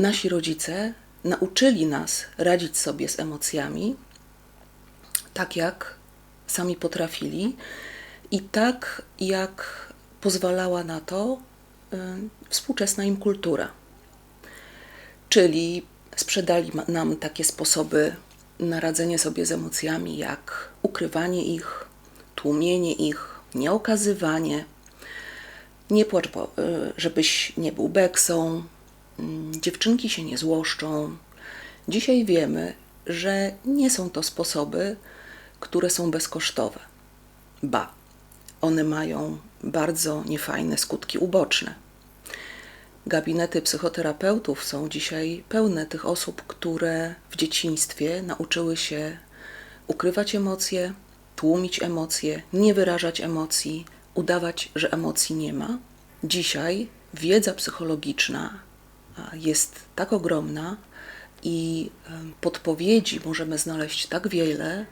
nasi rodzice nauczyli nas radzić sobie z emocjami tak, jak sami potrafili i tak, jak pozwalała na to y, współczesna im kultura. Czyli sprzedali nam takie sposoby na radzenie sobie z emocjami, jak ukrywanie ich, tłumienie ich, nieokazywanie, nie płacz, y, żebyś nie był beksą, dziewczynki się nie złoszczą. Dzisiaj wiemy, że nie są to sposoby, które są bezkosztowe. Ba, one mają bardzo niefajne skutki uboczne. Gabinety psychoterapeutów są dzisiaj pełne tych osób, które w dzieciństwie nauczyły się ukrywać emocje, tłumić emocje, nie wyrażać emocji, udawać, że emocji nie ma. Dzisiaj wiedza psychologiczna jest tak ogromna i podpowiedzi możemy znaleźć tak wiele,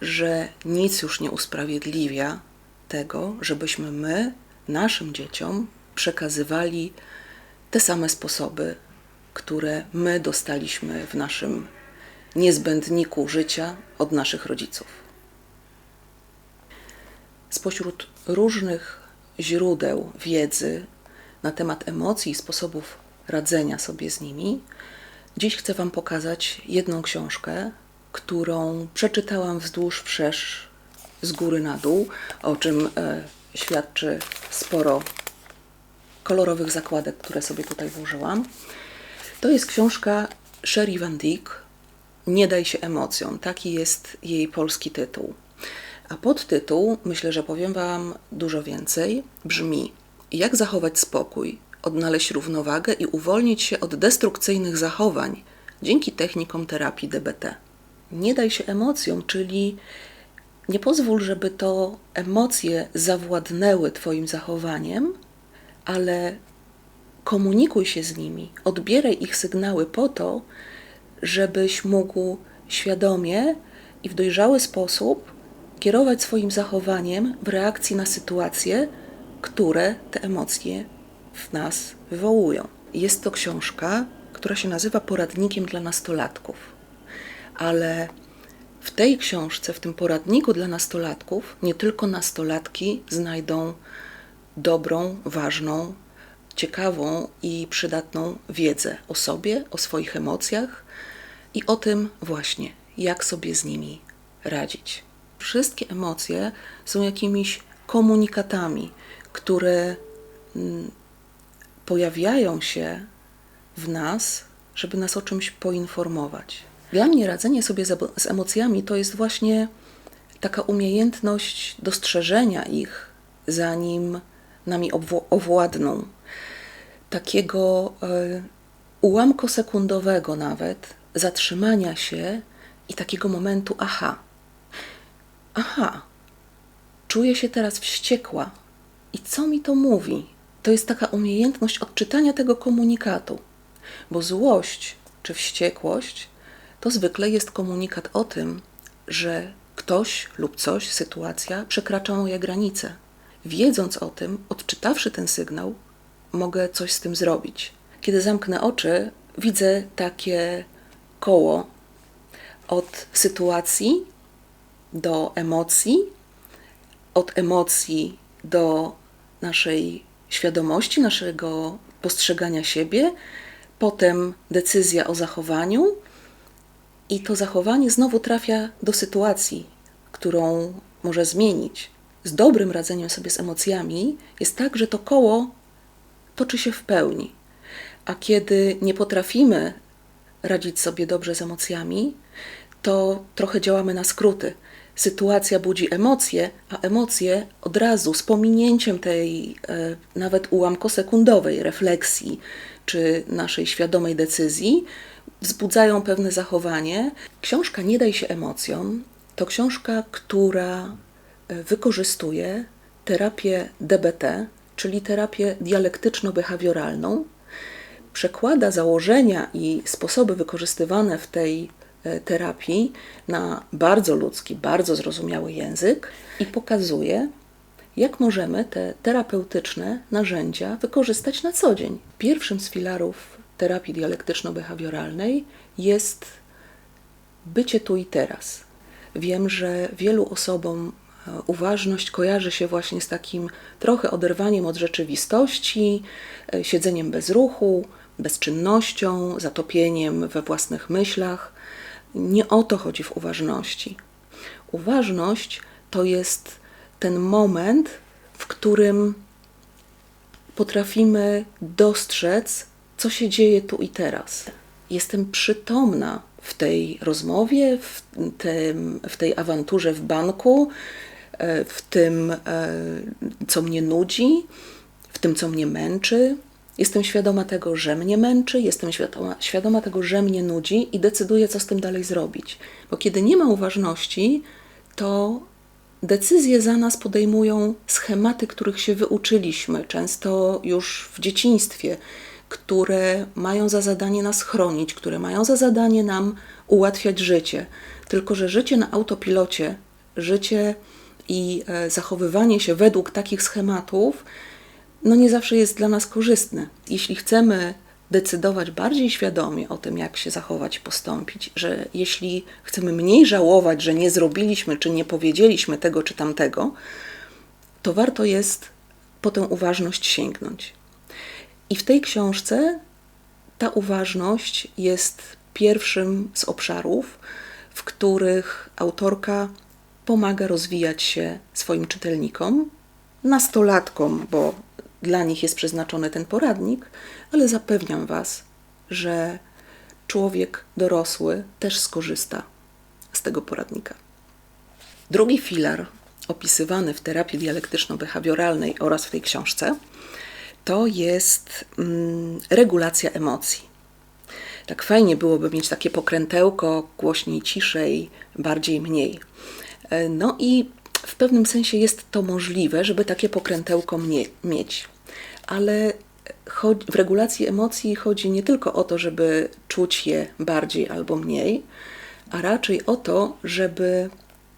że nic już nie usprawiedliwia tego, żebyśmy my naszym dzieciom przekazywali te same sposoby, które my dostaliśmy w naszym niezbędniku życia od naszych rodziców. Spośród różnych źródeł wiedzy na temat emocji i sposobów radzenia sobie z nimi, dziś chcę Wam pokazać jedną książkę, którą przeczytałam wzdłuż wszerz z góry na dół, o czym e, świadczy sporo kolorowych zakładek, które sobie tutaj włożyłam. To jest książka Sherry Van Dyck Nie daj się emocjom. Taki jest jej polski tytuł. A podtytuł, myślę, że powiem Wam dużo więcej, brzmi: Jak zachować spokój, odnaleźć równowagę i uwolnić się od destrukcyjnych zachowań dzięki technikom terapii DBT. Nie daj się emocjom, czyli nie pozwól, żeby to emocje zawładnęły Twoim zachowaniem, ale komunikuj się z nimi, odbieraj ich sygnały po to, żebyś mógł świadomie i w dojrzały sposób kierować swoim zachowaniem w reakcji na sytuacje, które te emocje w nas wywołują. Jest to książka, która się nazywa Poradnikiem dla nastolatków, ale w tej książce, w tym poradniku dla nastolatków, nie tylko nastolatki znajdą dobrą, ważną, ciekawą i przydatną wiedzę o sobie, o swoich emocjach i o tym właśnie, jak sobie z nimi radzić. Wszystkie emocje są jakimiś komunikatami, które mm, pojawiają się w nas, żeby nas o czymś poinformować. Dla mnie radzenie sobie z emocjami to jest właśnie taka umiejętność dostrzeżenia ich, zanim nami owładną. Takiego y, ułamkosekundowego nawet zatrzymania się i takiego momentu aha. Aha, czuję się teraz wściekła. I co mi to mówi? To jest taka umiejętność odczytania tego komunikatu, bo złość czy wściekłość to zwykle jest komunikat o tym, że ktoś lub coś, sytuacja przekracza moje granice. Wiedząc o tym, odczytawszy ten sygnał, mogę coś z tym zrobić. Kiedy zamknę oczy, widzę takie koło od sytuacji do emocji, od emocji do naszej świadomości, naszego postrzegania siebie, potem decyzja o zachowaniu, i to zachowanie znowu trafia do sytuacji, którą może zmienić. Z dobrym radzeniem sobie z emocjami jest tak, że to koło toczy się w pełni. A kiedy nie potrafimy radzić sobie dobrze z emocjami, to trochę działamy na skróty. Sytuacja budzi emocje, a emocje od razu z pominięciem tej e, nawet ułamkosekundowej refleksji czy naszej świadomej decyzji wzbudzają pewne zachowanie. Książka Nie daj się emocjom to książka, która e, wykorzystuje terapię DBT, czyli terapię dialektyczno-behawioralną, przekłada założenia i sposoby wykorzystywane w tej terapii na bardzo ludzki, bardzo zrozumiały język i pokazuje, jak możemy te terapeutyczne narzędzia wykorzystać na co dzień. Pierwszym z filarów terapii dialektyczno-behawioralnej jest bycie tu i teraz. Wiem, że wielu osobom e, uważność kojarzy się właśnie z takim trochę oderwaniem od rzeczywistości, e, siedzeniem bez ruchu, bezczynnością, zatopieniem we własnych myślach. Nie o to chodzi w uważności. Uważność to jest ten moment, w którym potrafimy dostrzec, co się dzieje tu i teraz. Jestem przytomna w tej rozmowie, w, tym, w tej awanturze w banku, e, w tym, e, co mnie nudzi, w tym, co mnie męczy. Jestem świadoma tego, że mnie męczy, jestem świadoma, świadoma tego, że mnie nudzi i decyduję, co z tym dalej zrobić. Bo kiedy nie ma uważności, to decyzje za nas podejmują schematy, których się wyuczyliśmy, często już w dzieciństwie które mają za zadanie nas chronić, które mają za zadanie nam ułatwiać życie. Tylko, że życie na autopilocie, życie i e, zachowywanie się według takich schematów, no nie zawsze jest dla nas korzystne. Jeśli chcemy decydować bardziej świadomie o tym, jak się zachować postąpić, że jeśli chcemy mniej żałować, że nie zrobiliśmy czy nie powiedzieliśmy tego czy tamtego, to warto jest po tę uważność sięgnąć. I w tej książce ta uważność jest pierwszym z obszarów, w których autorka pomaga rozwijać się swoim czytelnikom, nastolatkom, bo dla nich jest przeznaczony ten poradnik, ale zapewniam Was, że człowiek dorosły też skorzysta z tego poradnika. Drugi filar opisywany w terapii dialektyczno-behawioralnej oraz w tej książce to jest mm, regulacja emocji. Tak fajnie byłoby mieć takie pokrętełko, głośniej, ciszej, bardziej, mniej. E, no i pewnym sensie jest to możliwe, żeby takie pokrętełko mnie, mieć. Ale w regulacji emocji chodzi nie tylko o to, żeby czuć je bardziej albo mniej, a raczej o to, żeby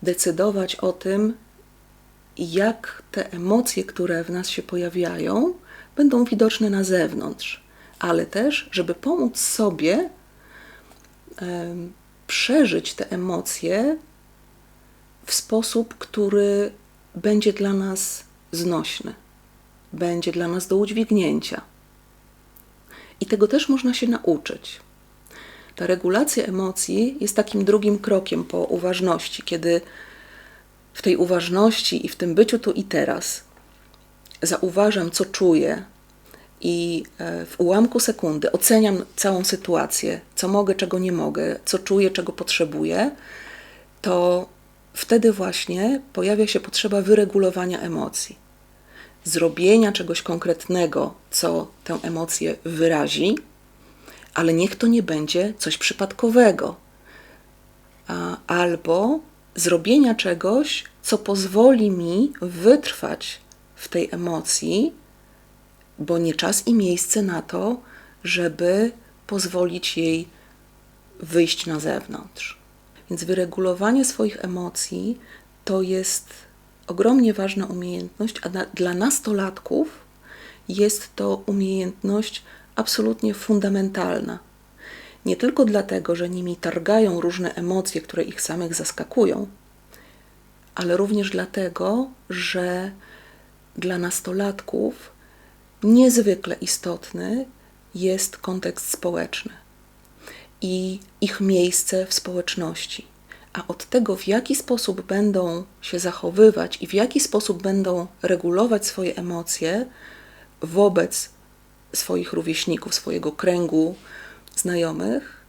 decydować o tym, jak te emocje, które w nas się pojawiają, będą widoczne na zewnątrz, ale też, żeby pomóc sobie przeżyć te emocje w sposób, który będzie dla nas znośny, będzie dla nas do udźwignięcia. I tego też można się nauczyć. Ta regulacja emocji jest takim drugim krokiem po uważności, kiedy w tej uważności i w tym byciu tu i teraz zauważam, co czuję i e, w ułamku sekundy oceniam całą sytuację, co mogę, czego nie mogę, co czuję, czego potrzebuję, to wtedy właśnie pojawia się potrzeba wyregulowania emocji. Zrobienia czegoś konkretnego, co tę emocję wyrazi, ale niech to nie będzie coś przypadkowego. Albo zrobienia czegoś, co pozwoli mi wytrwać w tej emocji, bo nie czas i miejsce na to, żeby pozwolić jej wyjść na zewnątrz. Więc wyregulowanie swoich emocji to jest ogromnie ważna umiejętność, a na, dla nastolatków jest to umiejętność absolutnie fundamentalna. Nie tylko dlatego, że nimi targają różne emocje, które ich samych zaskakują, ale również dlatego, że dla nastolatków niezwykle istotny jest kontekst społeczny i ich miejsce w społeczności. A od tego, w jaki sposób będą się zachowywać i w jaki sposób będą regulować swoje emocje wobec swoich rówieśników, swojego kręgu znajomych,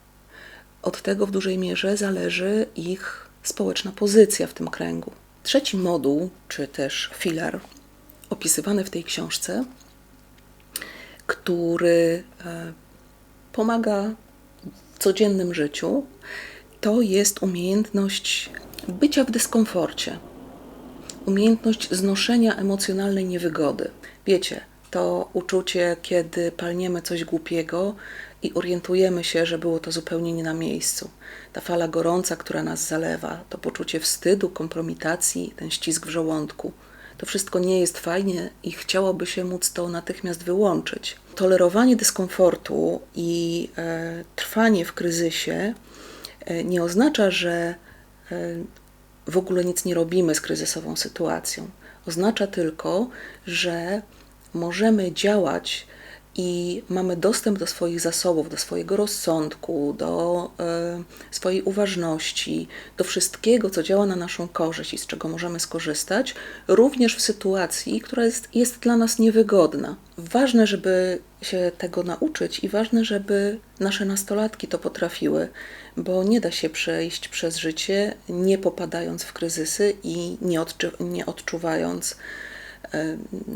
od tego w dużej mierze zależy ich społeczna pozycja w tym kręgu. Trzeci moduł, czy też filar opisywany w tej książce, który e, pomaga codziennym życiu, to jest umiejętność bycia w dyskomforcie, umiejętność znoszenia emocjonalnej niewygody. Wiecie, to uczucie, kiedy palniemy coś głupiego i orientujemy się, że było to zupełnie nie na miejscu. Ta fala gorąca, która nas zalewa, to poczucie wstydu, kompromitacji, ten ścisk w żołądku to wszystko nie jest fajnie i chciałoby się móc to natychmiast wyłączyć. Tolerowanie dyskomfortu i e, trwanie w kryzysie e, nie oznacza, że e, w ogóle nic nie robimy z kryzysową sytuacją. Oznacza tylko, że możemy działać i mamy dostęp do swoich zasobów, do swojego rozsądku, do e, swojej uważności, do wszystkiego, co działa na naszą korzyść i z czego możemy skorzystać, również w sytuacji, która jest, jest dla nas niewygodna. Ważne, żeby się tego nauczyć i ważne, żeby nasze nastolatki to potrafiły, bo nie da się przejść przez życie nie popadając w kryzysy i nie, odczu- nie odczuwając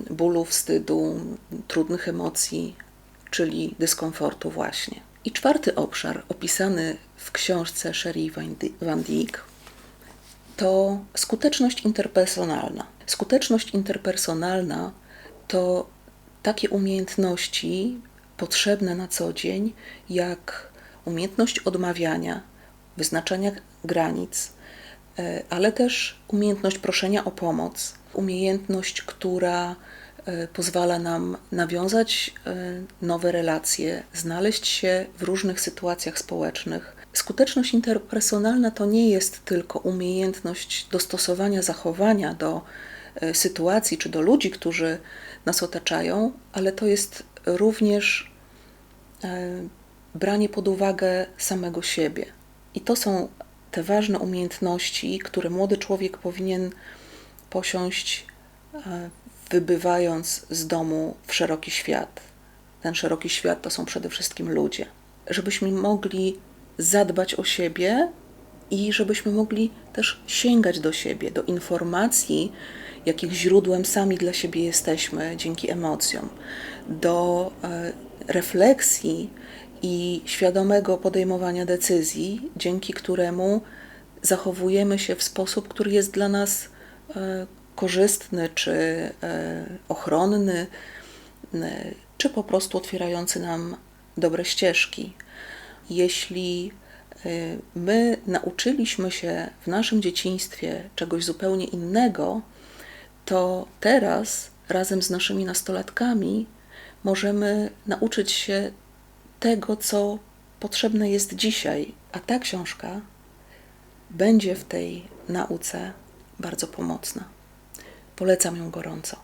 bólu, wstydu, trudnych emocji, czyli dyskomfortu właśnie. I czwarty obszar opisany w książce Sherry Van Dijk to skuteczność interpersonalna. Skuteczność interpersonalna to takie umiejętności potrzebne na co dzień, jak umiejętność odmawiania, wyznaczania granic, ale też umiejętność proszenia o pomoc, umiejętność, która e, pozwala nam nawiązać e, nowe relacje, znaleźć się w różnych sytuacjach społecznych. Skuteczność interpersonalna to nie jest tylko umiejętność dostosowania zachowania do e, sytuacji czy do ludzi, którzy nas otaczają, ale to jest również e, branie pod uwagę samego siebie. I to są te ważne umiejętności, które młody człowiek powinien posiąść, e, wybywając z domu w szeroki świat. Ten szeroki świat to są przede wszystkim ludzie. Żebyśmy mogli zadbać o siebie i żebyśmy mogli też sięgać do siebie, do informacji, jakich źródłem sami dla siebie jesteśmy dzięki emocjom, do e, refleksji i świadomego podejmowania decyzji, dzięki któremu zachowujemy się w sposób, który jest dla nas e, korzystny czy e, ochronny, e, czy po prostu otwierający nam dobre ścieżki. Jeśli my nauczyliśmy się w naszym dzieciństwie czegoś zupełnie innego, to teraz razem z naszymi nastolatkami możemy nauczyć się tego, co potrzebne jest dzisiaj, a ta książka będzie w tej nauce bardzo pomocna. Polecam ją gorąco.